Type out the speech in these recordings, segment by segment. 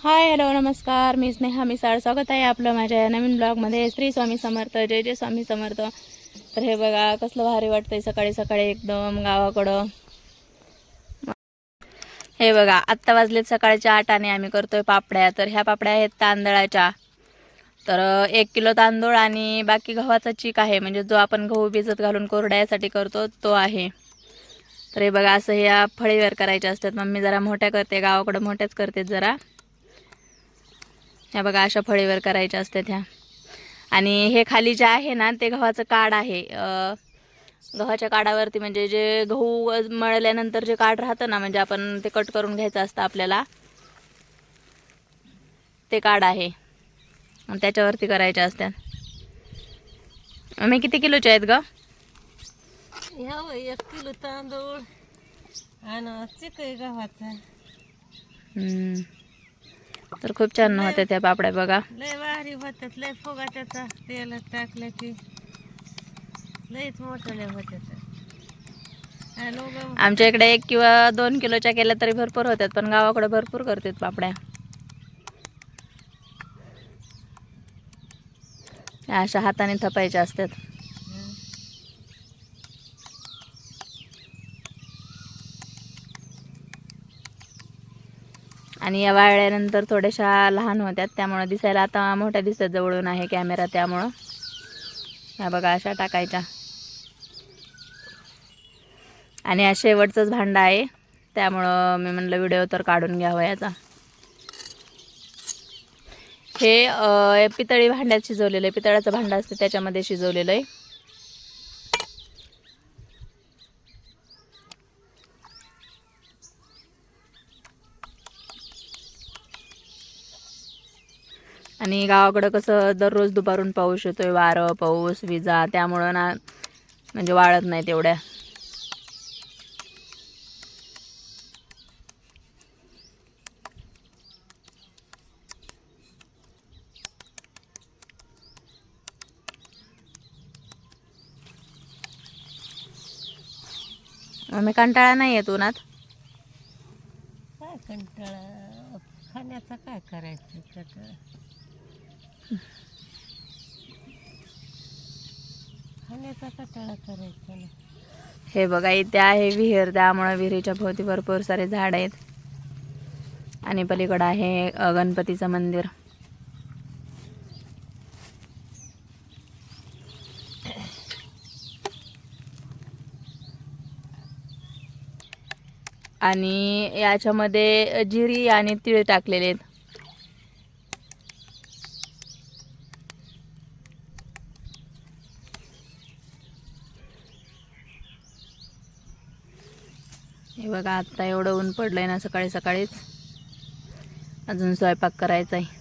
Hi hello नमस्कार. मी स्नेहा मिसाळ. स्वागत आहे आपलं माझ्या या नवीन ब्लॉगमध्ये. श्री स्वामी समर्थ. जय जय स्वामी समर्थ. तर हे बघा कसलं भारी वाटतंय सकाळी सकाळी एकदम गावाकडं. हे बघा आत्ता वाजलेत सकाळच्या आठ आणि आम्ही करतोय पापड्या. तर ह्या पापड्या आहेत तांदळाच्या. तर एक किलो तांदूळ आणि बाकी गव्हाचा चीक आहे. म्हणजे जो आपण गहू भिजत घालून कोरड्यासाठी करतो तो आहे. तर हे बघा असं ह्या फळीवर करायच्या असतात. मम्मी जरा मोठ्या करते गावाकडं मोठ्याच करते जरा. ह्या बघा अशा फळीवर करायच्या असतात ह्या आणि हे खाली जे आहे ना ते गव्हाचं काड आहे. गव्हाच्या काडावरती म्हणजे जे गहू मळल्यानंतर जे काड राहतं ना म्हणजे आपण ते कट करून घ्यायचं असतं आपल्याला. ते काड आहे. आणि त्याच्यावरती करायच्या असतात मी किती किलोचे आहेत ग? एक किलो तांदूळ आणि चिकई गव्हाचा. तर खूप छान होत्या त्या पापड्या बघा. लय वारी होत्यात लय फुगा त्याचा तेल टाकलं की लयच आणि लोक आमच्या इकडे एक किंवा दोन किलोच्या केल्या तरी भरपूर होत्यात पण गावाकडे भरपूर करतात पापड्या. अशा हाताने थपायच्या असतात आणि या वाळल्यानंतर थोड्याशा लहान होत्या त्यामुळं दिसायला आता मोठ्या दिसतात जवळून आहे कॅमेरा त्यामुळं. ह्या बघा अशा टाकायच्या. आणि हा शेवटचंच भांडं आहे त्यामुळं मी म्हणलं व्हिडिओ तर काढून घ्यावा याचा. हे पितळी भांड्यात शिजवलेलं आहे पितळाचं भांडं असतं त्याच्यामध्ये शिजवलेलं आहे. आणि गावाकडं कसं दररोज दुपारून पाऊस येतोय वारं पाऊस विजा त्यामुळं ना म्हणजे वाळत नाही तेवढ्या. आम्ही कंटाळा नाही येत उन्हात? काय कंटाळा? खाण्याचा काय करायचं कंटाळा खाण्याचा कंटाळा करायचा ना हे बघा इथे आहे विहीर. त्यामुळे विहिरीच्या भोवती भरपूर सारे झाड आहेत. आणि पलीकडं आहे गणपतीचं मंदिर. आणि याच्यामध्ये जिरी आणि तीळ टाकलेले आहेत. हे बघा आत्ता एवढं ऊन पडलंय ना सकाळी सकाळीच. अजून स्वयंपाक करायचा आहे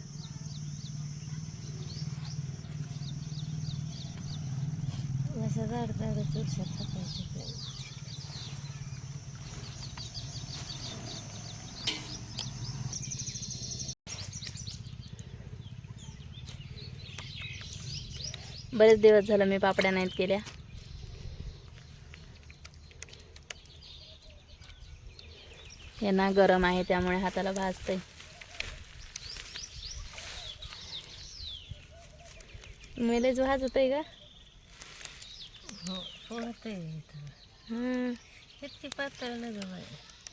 बरेच दिवस झालं मी पापड्या नाहीत केल्या. हे ना गरम आहे त्यामुळे हाताला भाजतंय. मेलेच भाजत आहे का हो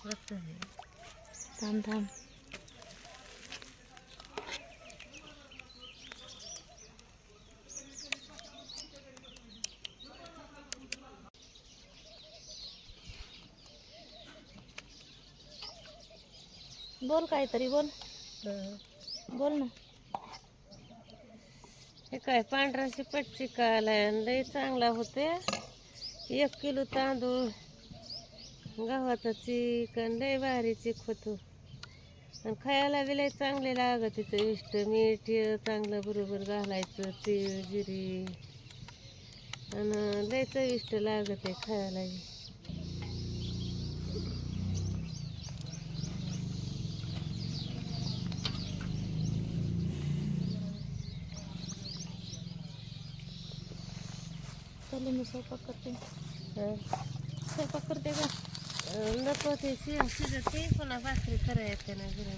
पातळ थांब थांब. बोल काहीतरी बोल. बोल ना. हे काय पांढराशी पट्टी कालाय लय चांगला होते. एक किलो तांदूळ गव्हाचा चीक आणि लय भारी चीक होतो. आणि खायला बी लय चांगले लागत तिचं इष्ट मीठ चांगलं बरोबर घालायचं तीळ जिरी. आणि लय चविष्ट लागत आहे खायला बी. चल मी स्वयंपाक करते. स्वयंपाक करते का नको ते शिजत पुन्हा भाकरी करायचं ना